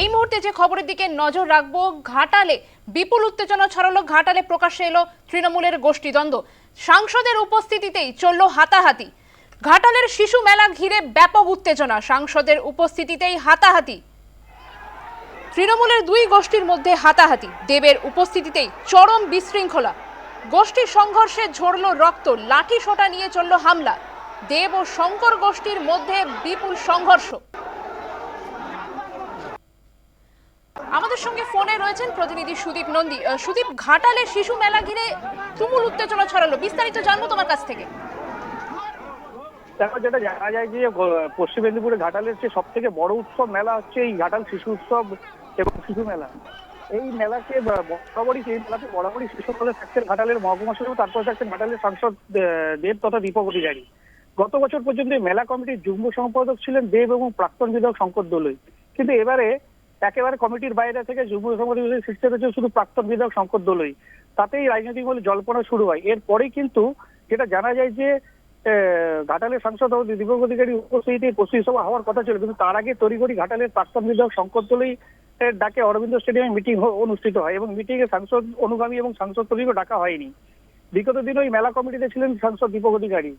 এই মুহূর্তে যে খবরের দিকে নজর রাখব, ঘাটালে বিপুল উত্তেজনা ছড়ালো, ঘাটালে প্রকাশ্যে এলো তৃণমূলের গোষ্ঠীদ্বন্দ্ব। সাংসদের উপস্থিতিতেই চলল হাতাহাতি। ঘাটালের শিশু মেলা ঘিরে ব্যাপক উত্তেজনা, সাংসদের উপস্থিতিতেই হাতাহাতি। তৃণমূলের দুই গোষ্ঠীর মধ্যে হাতাহাতি। দেবের উপস্থিতিতেই চরম বিশৃঙ্খলা। গোষ্ঠীর সংঘর্ষে ঝরল রক্ত, লাঠি সোটা নিয়ে চলল হামলা। দেব ও শঙ্কর গোষ্ঠীর মধ্যে বিপুল সংঘর্ষ। আমাদের সঙ্গে ফোনে রয়েছেন প্রতিনিধি সুদীপ নন্দী। সুদীপ, ঘাটালে শিশু মেলা ঘিরে তুমুল উত্তেজনা ছড়ালো। বিস্তারিত জানব তোমার কাছ থেকে। দেখো, যেটা জানা যায় যে পশ্চিম মেদিনীপুরে ঘাটালের যে সব থেকে বড় উৎসব মেলা হচ্ছে এই ঘাটাল শিশু উৎসব এবং শিশু মেলা। এই মেলাকে বরাবরই, এই মেলাতে বরাবরই শিশু মেলা থাকছেন ঘাটালের মহকুমা সচিব তারপরে থাকছেন ঘাটালের সাংসদ দেব তথা দীপক অধিকারী। গত বছর পর্যন্ত মেলা কমিটির যুগ্ম সম্পাদক ছিলেন দেব এবং প্রাক্তন বিধায়ক শঙ্কর দোলই। কিন্তু এবারে একেবারে কমিটির বাইরে থেকে সম্পাদক হিসেবে শীর্ষে রয়েছে শুধু প্রাক্তন বিধায়ক শঙ্কর দোলই। তাতেই রাজনৈতিক মহলে জল্পনা শুরু হয়। এরপরেই কিন্তু যেটা জানা যায় যে ঘাটালের সাংসদ দীপক অধিকারী উপস্থিতিতে পশ্চিম সভা হওয়ার কথা ছিল। কিন্তু তার আগে তড়িঘড়ি ঘাটালের প্রাক্তন বিধায়ক শঙ্কর দোলই ডাকে অরবিন্দ স্টেডিয়ামে মিটিং অনুষ্ঠিত হয় এবং মিটিং এ সাংসদ অনুগামী এবং সাংসদ তলিও ডাকা হয়নি। বিগত দিনে ওই মেলা কমিটিতে ছিলেন সাংসদ দীপক অধিকারী।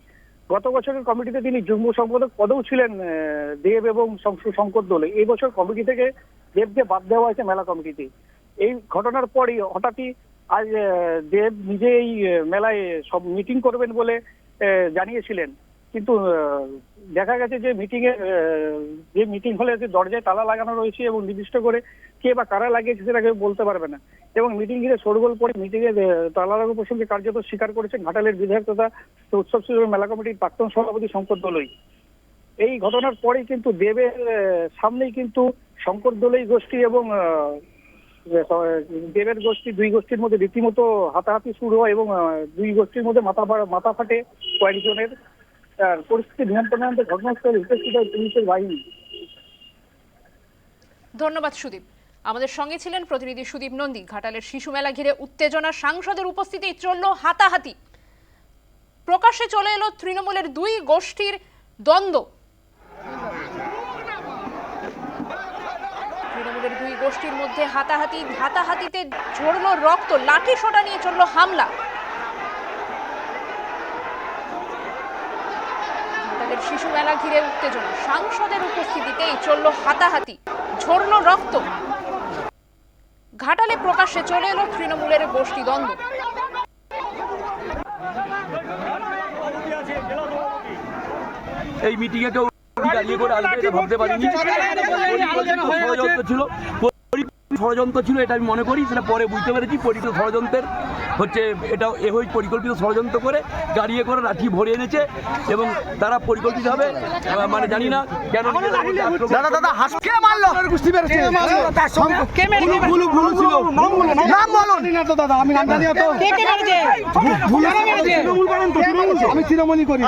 গত বছরের কমিটিতে তিনি যুগ্ম সম্পাদক পদেও ছিলেন দেব এবং শঙ্কর দোলে। এই বছর কমিটি থেকে দেবকে বাদ দেওয়া হয়েছে মেলা কমিটিতে। এই ঘটনার পরই হঠাৎই আজ দেব নিজেই মেলায় সব মিটিং করবেন বলে জানিয়েছিলেন। কিন্তু দেখা গেছে যে মিটিং এ যে মিটিং হলে যে দরজায় তালা লাগানো রয়েছে এবং নির্দিষ্ট করে কে বা কারা লাগিয়েছে সেটা কেউ বলতে পারবে না। এবং মিটিং ঘিরে শোরগোল পরে মিটিং এ আহ, তালা লাগানো প্রসঙ্গে কার্যত স্বীকার করেছে ঘাটালের বিধায়ক তথা উৎসব শিল্প মেলা কমিটির প্রাক্তন সভাপতি শঙ্কর দোলই। এই ঘটনার পরেই কিন্তু দেবের সামনেই কিন্তু শঙ্কর দোলই গোষ্ঠী এবং দেবের গোষ্ঠী দুই গোষ্ঠীর মধ্যে রীতিমতো হাতাহাতি শুরু হয় এবং দুই গোষ্ঠীর মধ্যে মাথা মাথা ফাটে কয়েকজনের। পরিস্থিতি নিয়ন্ত্রণে আনতে ঘটনাস্থলে উপস্থিত হয় পুলিশের বাহিনী। ধন্যবাদ, সুদীপ। আমাদের সঙ্গে ছিলেন প্রতিনিধি সুদীপ নন্দী। ঘাটালের শিশু মেলা ঘিরে উত্তেজনা, সাংসদের উপস্থিতিই চলল হাতাহাতি। প্রকাশ্যে চলে এলো তৃণমূলের দুই গোষ্ঠীর দ্বন্দ্ব। তৃণমূলের দুই গোষ্ঠীর মধ্যে হাতাহাতি হাতাহাতিতে ঝরল রক্ত লাঠি সোটা নিয়ে চলল হামলা। ঘাটালের শিশু মেলা ঘিরে উত্তেজনা। সাংসদের উপস্থিতিতেই চলল হাতাহাতি ঝরল রক্ত। ঘাটালে প্রকাশ্যে চলে এলো তৃণমূলের গোষ্ঠী দ্বন্দ্ব। এই মিটিংয়ে কেউ দাঁড়িয়ে করে আসবে এটা ভাবতে পারিনি। ষড়যন্ত্র ছিল। ষড়যন্ত্র ছিল এটা আমি মনে করি সেটা পরে বুঝতে পেরেছি। পরিকল্পিত ষড়যন্ত্রের হচ্ছে এটা এ পরিকল্পিত ষড়যন্ত্র করে গাড়ি করে লাঠি ভরে এনেছে এবং তারা পরিকল্পিত হবে মানে জানি না কেন দাদা দাদা হাসকে মারলো? বুঝতে পেরেছি নাম বলুন দাদা আমি নাম জানি তো। কে কে মেরেছে? ভুল মেরেছে? আমি তৃণমূলই করি